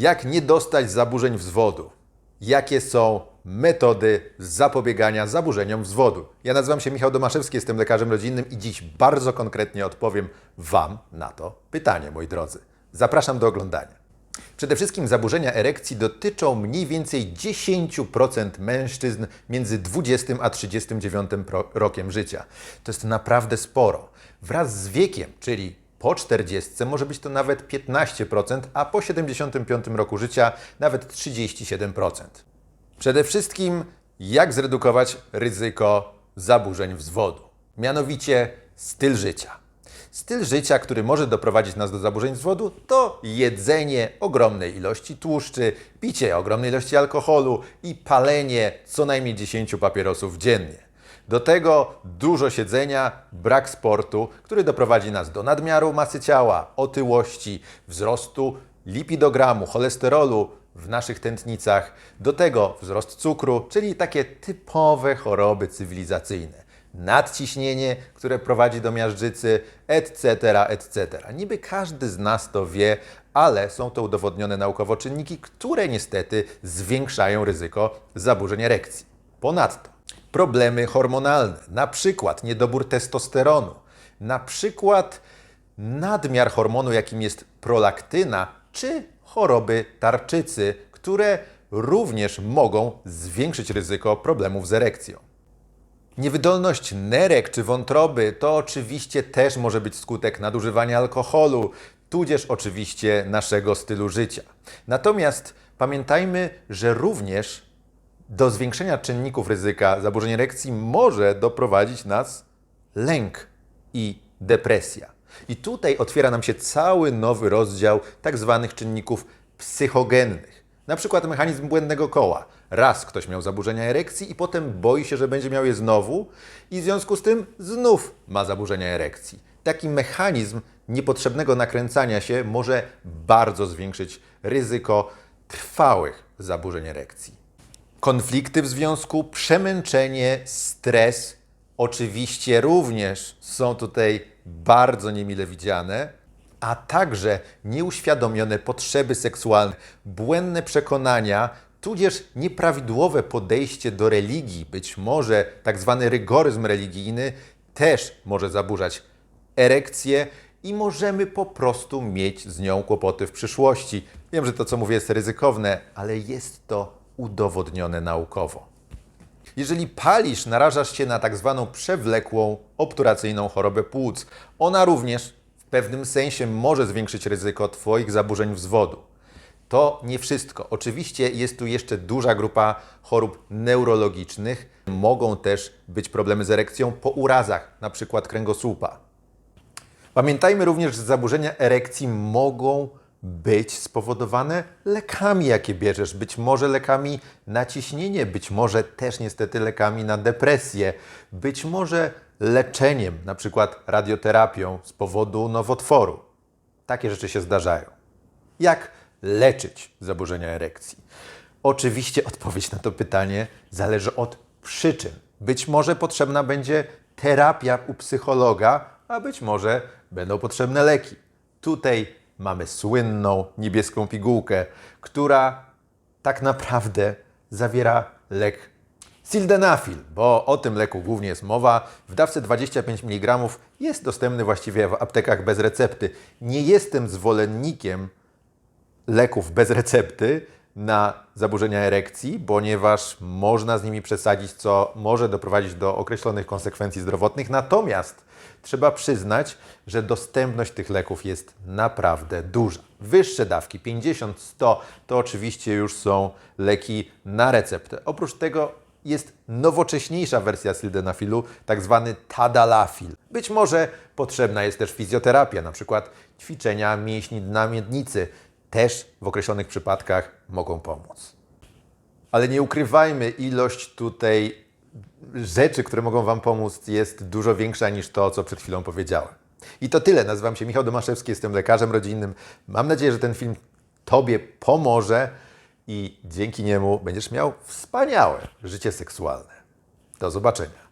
Jak nie dostać zaburzeń wzwodu? Jakie są metody zapobiegania zaburzeniom wzwodu? Ja nazywam się Michał Domaszewski, jestem lekarzem rodzinnym i dziś bardzo konkretnie odpowiem Wam na to pytanie, moi drodzy. Zapraszam do oglądania. Przede wszystkim zaburzenia erekcji dotyczą mniej więcej 10% mężczyzn między 20 a 39 pro- rokiem życia. To jest naprawdę sporo. Wraz z wiekiem, czyli po 40 może być to nawet 15%, a po 75 roku życia nawet 37%. Przede wszystkim, jak zredukować ryzyko zaburzeń wzwodu? Mianowicie styl życia. Styl życia, który może doprowadzić nas do zaburzeń wzwodu, to jedzenie ogromnej ilości tłuszczy, picie ogromnej ilości alkoholu i palenie co najmniej 10 papierosów dziennie. Do tego dużo siedzenia, brak sportu, który doprowadzi nas do nadmiaru masy ciała, otyłości, wzrostu lipidogramu, cholesterolu w naszych tętnicach, do tego wzrost cukru, czyli takie typowe choroby cywilizacyjne nadciśnienie, które prowadzi do miażdżycy, etc., etc. Niby każdy z nas to wie, ale są to udowodnione naukowo czynniki, które niestety zwiększają ryzyko zaburzeń erekcji. Ponadto problemy hormonalne, na przykład niedobór testosteronu, na przykład nadmiar hormonu, jakim jest prolaktyna, czy choroby tarczycy, które również mogą zwiększyć ryzyko problemów z erekcją. Niewydolność nerek czy wątroby to oczywiście też może być skutek nadużywania alkoholu, tudzież oczywiście naszego stylu życia. Natomiast pamiętajmy, że również do zwiększenia czynników ryzyka zaburzeń erekcji może doprowadzić nas lęk i depresja. I tutaj otwiera nam się cały nowy rozdział tak zwanych czynników psychogennych. Na przykład mechanizm błędnego koła. Raz ktoś miał zaburzenia erekcji i potem boi się, że będzie miał je znowu i w związku z tym znów ma zaburzenia erekcji. Taki mechanizm niepotrzebnego nakręcania się może bardzo zwiększyć ryzyko trwałych zaburzeń erekcji. Konflikty w związku, przemęczenie, stres oczywiście również są tutaj bardzo niemile widziane, a także nieuświadomione potrzeby seksualne, błędne przekonania, tudzież nieprawidłowe podejście do religii, być może tak zwany rygoryzm religijny też może zaburzać erekcję i możemy po prostu mieć z nią kłopoty w przyszłości. Wiem, że to, co mówię, jest ryzykowne, ale jest to udowodnione naukowo. Jeżeli palisz, narażasz się na tak zwaną przewlekłą obturacyjną chorobę płuc. Ona również w pewnym sensie może zwiększyć ryzyko Twoich zaburzeń wzwodu. To nie wszystko. Oczywiście jest tu jeszcze duża grupa chorób neurologicznych. Mogą też być problemy z erekcją po urazach, przykład kręgosłupa. Pamiętajmy również, że zaburzenia erekcji mogą być spowodowane lekami, jakie bierzesz, być może lekami na ciśnienie, być może też niestety lekami na depresję, być może leczeniem, na przykład radioterapią z powodu nowotworu. Takie rzeczy się zdarzają. Jak leczyć zaburzenia erekcji? Oczywiście odpowiedź na to pytanie zależy od przyczyn. Być może potrzebna będzie terapia u psychologa, a być może będą potrzebne leki. Tutaj mamy słynną niebieską pigułkę, która tak naprawdę zawiera lek sildenafil, bo o tym leku głównie jest mowa. W dawce 25 mg jest dostępny właściwie w aptekach bez recepty. Nie jestem zwolennikiem leków bez recepty na zaburzenia erekcji, ponieważ można z nimi przesadzić, co może doprowadzić do określonych konsekwencji zdrowotnych. Natomiast trzeba przyznać, że dostępność tych leków jest naprawdę duża. Wyższe dawki 50-100 to oczywiście już są leki na receptę. Oprócz tego jest nowocześniejsza wersja sildenafilu, tak zwany tadalafil. Być może potrzebna jest też fizjoterapia, na przykład ćwiczenia mięśni dna miednicy też w określonych przypadkach mogą pomóc. Ale nie ukrywajmy, ilość tutaj rzeczy, które mogą Wam pomóc, jest dużo większa niż to, co przed chwilą powiedziałem. I to tyle. Nazywam się Michał Domaszewski, jestem lekarzem rodzinnym. Mam nadzieję, że ten film Tobie pomoże i dzięki niemu będziesz miał wspaniałe życie seksualne. Do zobaczenia.